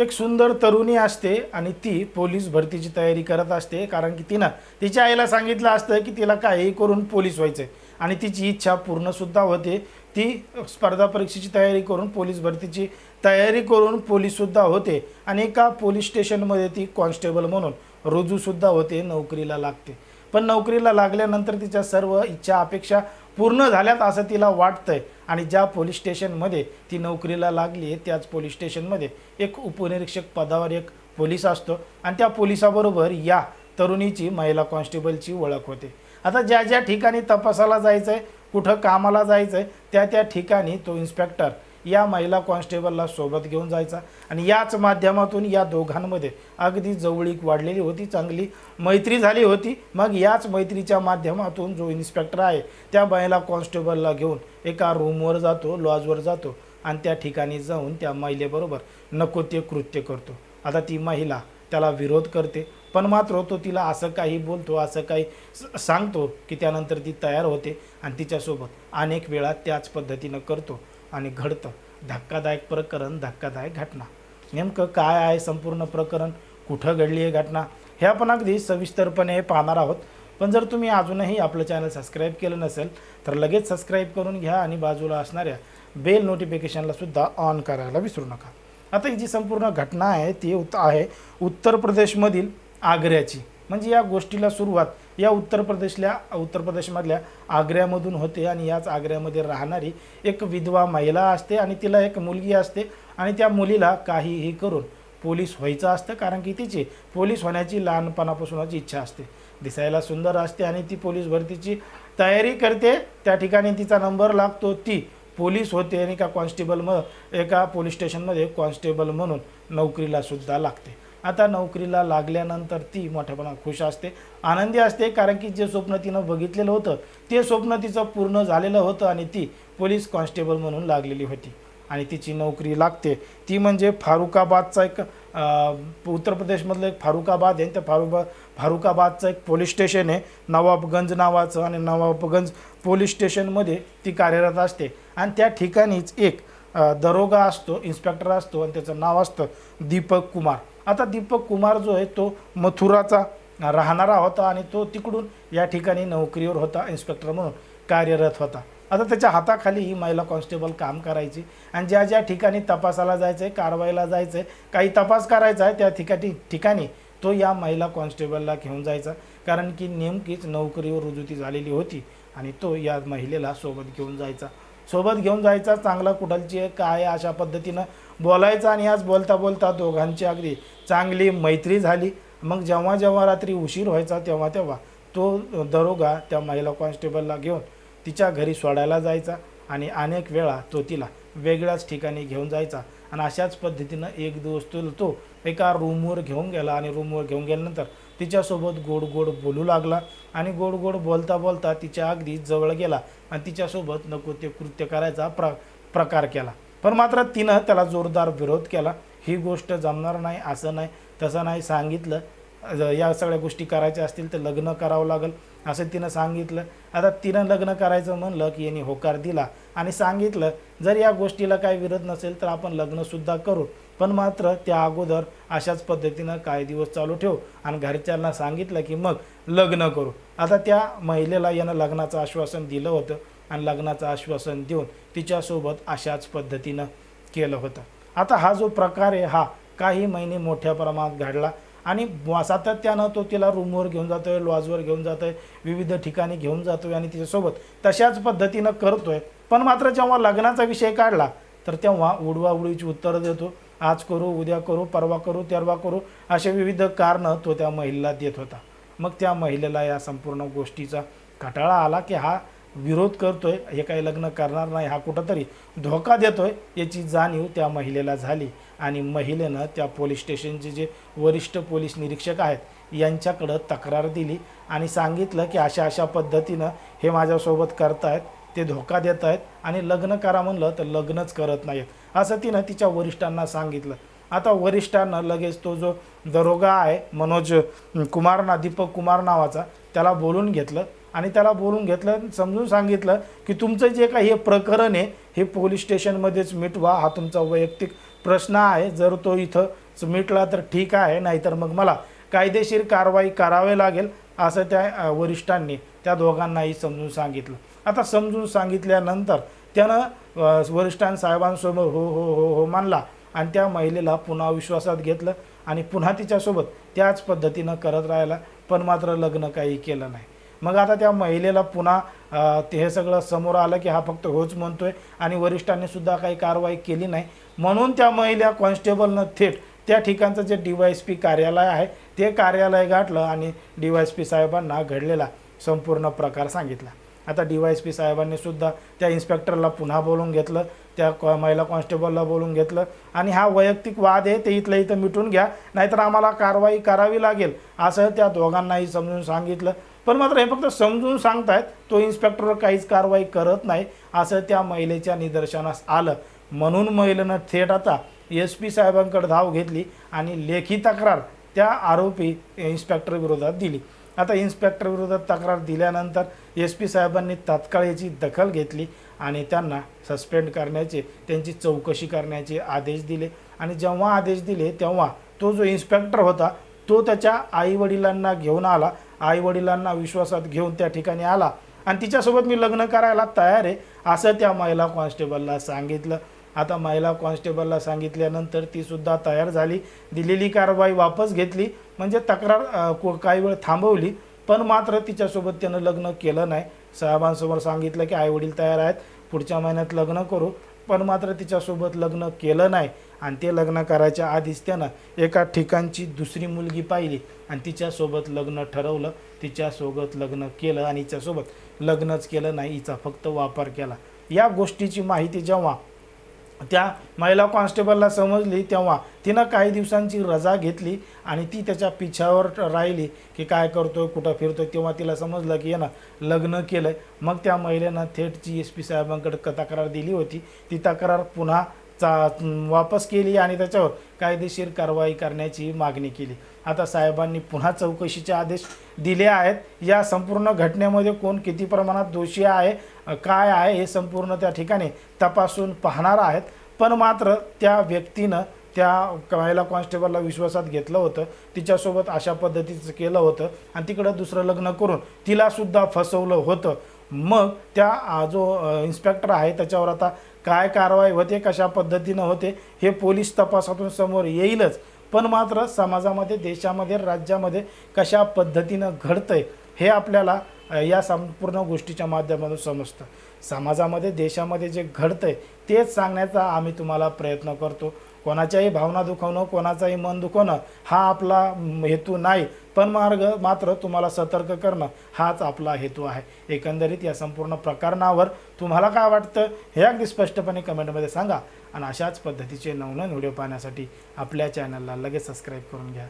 एक सुंदर तरुणी असते आणि ती पोलीस भरतीची तयारी करत असते. कारण की तिनं तिच्या आईला सांगितलं असतं की तिला काहीही करून पोलीस व्हायचं आहे आणि तिची इच्छा पूर्णसुद्धा होते. ती स्पर्धा परीक्षेची तयारी करून पोलीस भरतीची तयारी करून पोलीससुद्धा होते. आणि एका पोलीस स्टेशनमध्ये ती कॉन्स्टेबल म्हणून रुजूसुद्धा होते नोकरीला लागते. पण नोकरीला लागल्यानंतर तिच्या सर्व इच्छा अपेक्षा पूर्ण झाल्यात असं तिला वाटतंय. आणि ज्या पोलीस स्टेशनमध्ये ती नोकरीला लागली आहे त्याच पोलीस स्टेशनमध्ये एक उपनिरीक्षक पदावर एक पोलीस असतो आणि त्या पोलिसाबरोबर या तरुणीची महिला कॉन्स्टेबलची ओळख होते. आता ज्या ज्या ठिकाणी तपासाला जायचं आहे कुठं कामाला जायचं आहे त्या त्या ठिकाणी तो इन्स्पेक्टर या महिला कॉन्स्टेबलला सोबत घेऊन जायचा. आणि याच माध्यमातून या दोघांमध्ये अगदी जवळीक वाढलेली होती चांगली मैत्री झाली होती. मग याच मैत्रीच्या माध्यमातून जो इन्स्पेक्टर आहे त्या महिला कॉन्स्टेबलला घेऊन एका रूमवर जातो लॉजवर जातो आणि त्या ठिकाणी जाऊन त्या महिलेबरोबर नको ते कृत्य करतो. आता ती महिला त्याला विरोध करते पण मात्र तो तिला असं काही बोलतो असं काही स- सांगतो की त्यानंतर ती तयार होते आणि तिच्यासोबत अनेक वेळा त्याच पद्धतीनं करतो. आणि घडतं. धक्कादायक प्रकरण धक्कादायक घटना. नेमकं काय आहे संपूर्ण प्रकरण? कुठं घडली आहे घटना? हे आपण अगदी सविस्तरपणे पाहणार आहोत. पण जर तुम्ही अजूनही आपलं चॅनल सबस्क्राईब केलं नसेल तर लगेच सबस्क्राईब करून घ्या आणि बाजूला असणाऱ्या बेल नोटिफिकेशनला सुद्धा ऑन करायला विसरू नका. आता ही जी संपूर्ण घटना आहे ती उत आहे उत्तर प्रदेशमधील आग्र्याची. म्हणजे या गोष्टीला सुरुवात या उत्तर प्रदेशल्या उत्तर प्रदेशमधल्या आग्र्यामधून होते आणि याच आग्र्यामध्ये राहणारी एक विधवा महिला असते आणि तिला एक मुलगी असते आणि त्या मुलीला काहीही करून पोलीस व्हायचं असतं कारण की तिची पोलीस होण्याची लहानपणापासूनच इच्छा असते. दिसायला सुंदर असते आणि ती पोलीस भरतीची तयारी करते. त्या ठिकाणी तिचा नंबर लागतो. ती पोलीस होते आणि का कॉन्स्टेबल म एका पोलीस स्टेशनमध्ये कॉन्स्टेबल म्हणून नोकरीला सुद्धा लागते. आता नोकरीला लागल्यानंतर ती मोठ्यापणा खुश असते आनंदी असते. कारण की जे स्वप्न तिनं बघितलेलं होतं ते स्वप्न तिचं पूर्ण झालेलं होतं आणि ती पोलीस कॉन्स्टेबल म्हणून लागलेली होती. आणि तिची नोकरी लागते. ती म्हणजे फारुखाबादचा एक उत्तर प्रदेशमधलं एक फारुखाबाद आहे. त्या फारुबा फारुखाबादचं एक पोलीस स्टेशन आहे. नवाबगंज नावाचं आणि नवाबगंज पोलीस स्टेशनमध्ये ती कार्यरत असते. आणि त्या ठिकाणीच एक दरोगा असतो इन्स्पेक्टर असतो. आणि त्याचं नाव असतं दीपक कुमार. आता दीपक कुमार जो आहे तो मथुराचा राहणारा होता आणि तो तिकडून या ठिकाणी नोकरीवर होता इन्स्पेक्टर म्हणून कार्यरत होता. आता त्याच्या हाताखाली ही महिला कॉन्स्टेबल काम करायची आणि ज्या ज्या ठिकाणी तपासाला जायचं आहे कारवाईला जायचं आहे काही तपास करायचा आहे त्या ठिकाणी ठिकाणी तो या महिला कॉन्स्टेबलला घेऊन जायचा. कारण की नेमकीच नोकरीवर रुजुती झालेली होती आणि तो या महिलेला सोबत घेऊन जायचा. सोबत घेऊन जायचा चांगला कुठलची आहे काय आहे अशा पद्धतीनं बोलायचं आणि आज बोलता बोलता दोघांची अगदी चांगली मैत्री झाली. मग जेव्हा जेव्हा रात्री उशीर व्हायचा तेव्हा तेव्हा तो दरोगा त्या महिला कॉन्स्टेबलला घेऊन तिच्या घरी सोडायला जायचा आणि अनेक वेळा तो तिला वेगळ्याच ठिकाणी घेऊन जायचा. आणि अशाच पद्धतीनं एक दिवस तो तो एका रूमवर घेऊन गेला आणि रूमवर घेऊन गेल्यानंतर तिच्यासोबत गोड गोड बोलू लागला आणि गोड गोड बोलता बोलता तिच्या अगदी जवळ गेला आणि तिच्यासोबत नको ते कृत्य करायचा प्र प्रकार केला. पण मात्र तिनं त्याला जोरदार विरोध केला. ही गोष्ट जमणार नाही असं नाही तसं नाही सांगितलं. या सगळ्या गोष्टी करायच्या असतील तर लग्न करावं लागेल असं तिनं सांगितलं. आता तिनं लग्न करायचं म्हणलं की यांनी होकार दिला आणि सांगितलं जर या गोष्टीला काही विरोध नसेल तर आपण लग्नसुद्धा करू. पण मात्र त्या अगोदर अशाच पद्धतीनं काही दिवस चालू ठेवू आणि घरच्यांना सांगितलं की मग लग्न करू. आता त्या महिलेला यानं लग्नाचं आश्वासन दिलं होतं. आणि लग्नाचं आश्वासन देऊन तिच्यासोबत अशाच पद्धतीनं केलं होतं. आता हा जो प्रकार आहे हा काही महिने मोठ्या प्रमाणात घडला आणि सातत्यानं तो तिला रूमवर घेऊन जातोय लॉजवर घेऊन जातोय विविध ठिकाणी घेऊन जातोय आणि तिच्यासोबत तशाच पद्धतीनं करतोय. पण मात्र जेव्हा लग्नाचा विषय काढला तर तेव्हा उडवाउडीची उत्तरं देतो आज करू उद्या करू परवा करू तेरवा करू असे विविध कारणं तो त्या महिलेला देत होता. मग त्या महिलेला या संपूर्ण गोष्टीचा कटाळा आला की हा विरोध करतोय हे काही लग्न करणार नाही हा कुठंतरी धोका देतोय याची जाणीव त्या महिलेला झाली. आणि महिलेनं त्या पोलीस स्टेशनचे जे वरिष्ठ पोलीस निरीक्षक आहेत यांच्याकडं तक्रार दिली आणि सांगितलं की अशा अशा पद्धतीनं हे माझ्यासोबत करतायत ते धोका देत आहेत आणि लग्न करा म्हणलं तर लग्नच करत नाहीत असं तिनं तिच्या वरिष्ठांना सांगितलं. आता वरिष्ठांना लगेच तो जो दरोगा आहे मनोज कुमार ना दीपक कुमार नावाचा त्याला बोलून घेतलं. आणि त्याला बोलून घेतलं समजून सांगितलं की तुमचं जे काही हे प्रकरण आहे हे पोलीस स्टेशनमध्येच मिटवा. हा तुमचा वैयक्तिक प्रश्न आहे. जर तो इथं मिटला तर ठीक आहे. नाहीतर मग मला कायदेशीर कारवाई करावी लागेल असं त्या वरिष्ठांनी त्या दोघांनाही समजून सांगितलं. आता समजून सांगितल्यानंतर त्यानं अ, वरिष्ठां साहेबांसमोर हो हो हो हो मानला आणि त्या महिलेला पुन्हा विश्वासात घेतलं आणि पुन्हा तिच्यासोबत त्याच पद्धतीनं करत राहिला. पण मात्र लग्न काही केलं नाही. मग आता त्या महिलेला पुन्हा ते हे सगळं समोर आलं की हा फक्त होच म्हणतोय आणि वरिष्ठांनी सुद्धा काही कारवाई केली नाही. म्हणून त्या महिला कॉन्स्टेबलनं थेट त्या ठिकाणचं जे डी वाय एस पी कार्यालय आहे ते कार्यालय गाठलं आणि डी वाय एस पी साहेबांना घडलेला संपूर्ण प्रकार सांगितला. आता डी वाय एस पी साहेबांनी सुद्धा त्या इन्स्पेक्टरला पुन्हा बोलून घेतलं त्या कॉ- महिला कॉन्स्टेबलला बोलून घेतलं आणि हा वैयक्तिक वाद आहे ते इथलं इथं मिटून घ्या नाहीतर आम्हाला कारवाई करावी लागेल असं त्या दोघांनाही समजून सांगितलं. पण मात्र हे फक्त समजून सांगतायत तो इन्स्पेक्टर काहीच कारवाई करत नाही असं त्या महिलेच्या निदर्शनास आलं. म्हणून महिलेनं थेट आता एस पी साहेबांकडे धाव घेतली आणि लेखी तक्रार त्या आरोपी इन्स्पेक्टर विरोधात दिली. आता इन्स्पेक्टर विरोधात तक्रार दिल्यानंतर एस पी साहेबांनी तात्काळ याची दखल घेतली आणि त्यांना सस्पेंड करण्याचे त्यांची चौकशी करण्याचे आदेश दिले. आणि जेव्हा आदेश दिले तेव्हा तो जो इन्स्पेक्टर होता तो त्याच्या आईवडिलांना घेऊन आला आईवडिलांना विश्वासात घेऊन त्या ठिकाणी आला. आणि तिच्यासोबत मी लग्न करायला तयार आहे असं त्या महिला कॉन्स्टेबलला सांगितलं. आता महिला कॉन्स्टेबलला सांगितल्यानंतर ती सुद्धा तयार झाली. दिलेली कारवाई वापस घेतली. म्हणजे तक्रार को- काही वेळ थांबवली. पण मात्र तिच्यासोबत त्यानं लग्न केलं नाही. साहेबांसमोर सांगितलं की आईवडील तयार आहेत. पुढच्या महिन्यात लग्न करू. पण मात्र तिच्यासोबत लग्न केलं नाही. आणि ते लग्न करायच्या आधीच त्यानं एका ठिकाणची दुसरी मुलगी पाहिली आणि तिच्यासोबत लग्न ठरवलं. तिच्यासोबत लग्न केलं आणि हिच्यासोबत लग्नच केलं नाही हिचा फक्त वापर केला. या गोष्टीची माहिती जेव्हा त्या महिला कॉन्स्टेबलला समजली तेव्हा तिनं काही दिवसांची रजा घेतली आणि ती त्याच्या पिछावर राहिली की काय करतोय कुठं फिरतोय तेव्हा तिला समजलं की यानं लग्न केलं मग त्या महिलेनं थेट जी एस पी साहेबांकडे तक्रार दिली होती. ती तक्रार पुन्हा चा वापस केली आणि त्याच्यावर कायदेशीर कारवाई करण्याची मागणी केली. आता साहेबांनी पुन्हा चौकशीचे आदेश दिले आहेत. या संपूर्ण घटनेमध्ये कोण किती प्रमाणात दोषी आहे काय आहे हे संपूर्ण त्या ठिकाणी तपासून पाहणार आहेत. पण मात्र त्या व्यक्तीनं त्या महिला कॉन्स्टेबलला विश्वासात घेतलं होतं. तिच्यासोबत अशा पद्धतीचं केलं होतं. आणि तिकडं दुसरं लग्न करून तिलासुद्धा फसवलं होतं. मग त्या जो इन्स्पेक्टर आहे त्याच्यावर आता काय कारवाई होते कशा पद्धतीनं होते हे पोलीस तपासातून समोर येईलच. पण मात्र समाजामध्ये देशामध्ये राज्यामध्ये कशा पद्धतीनं घडतंय हे आपल्याला या संपूर्ण गोष्टीच्या माध्यमातून समजतं. समाजामध्ये देशामध्ये जे घडतंय तेच सांगण्याचा आम्ही तुम्हाला प्रयत्न करतो. कोणाच्याही भावना दुखवणं कोणाचाही मन दुखवणं हा आपला हेतू नाही. पण मार्ग मात्र तुम्हाला सतर्क करणं हाच आपला हेतू आहे. एकंदरीत या संपूर्ण प्रकरणावर तुम्हाला काय वाटतं हे अगदी स्पष्टपणे कमेंटमध्ये सांगा. आणि अशाच पद्धतीचे नवनवीन व्हिडिओ पाहण्यासाठी आपल्या चॅनलला लगेच सबस्क्राईब करून घ्या.